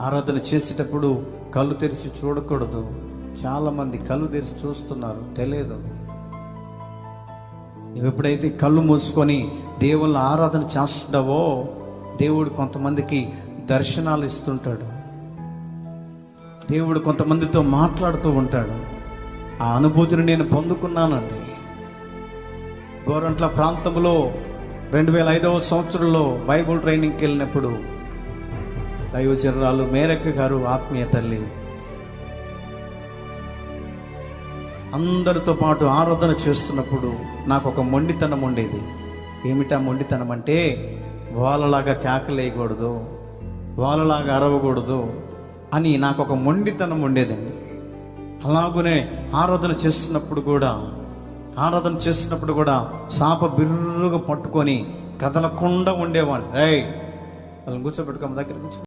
ఆరాధన చేసేటప్పుడు కళ్ళు తెరిచి చూడకూడదు. చాలామంది కళ్ళు తెరిచి చూస్తున్నారు తెలియదు. నువ్వు ఎప్పుడైతే కళ్ళు మూసుకొని దేవుళ్ళ ఆరాధన చేస్తావో దేవుడు కొంతమందికి దర్శనాలు ఇస్తుంటాడు. దేవుడు కొంతమందితో మాట్లాడుతూ ఉంటాడు. ఆ అనుభూతిని నేను పొందుకున్నానండి. గోరంట్ల ప్రాంతంలో రెండు వేల ఐదవ సంవత్సరంలో బైబుల్ ట్రైనింగ్కి వెళ్ళినప్పుడు దైవచరాలు మేరక్క గారు ఆత్మీయ తల్లి. అందరితో పాటు ఆరాధన చేస్తున్నప్పుడు నాకు ఒక మొండితనం ఉండేది. ఏమిటా మొండితనం అంటే వాళ్ళలాగా కేకలేయకూడదు వాళ్ళలాగా అరవకూడదు అని నాకు ఒక మొండితనం ఉండేదండి. అలాగనే ఆరాధన చేస్తున్నప్పుడు కూడా ఆరాధన చేస్తున్నప్పుడు కూడా సాప బిర్రుగా పట్టుకొని కదలకుండా ఉండేవాడిని. రై వాళ్ళని కూర్చోబెట్టుకోమ దగ్గర కూర్చో.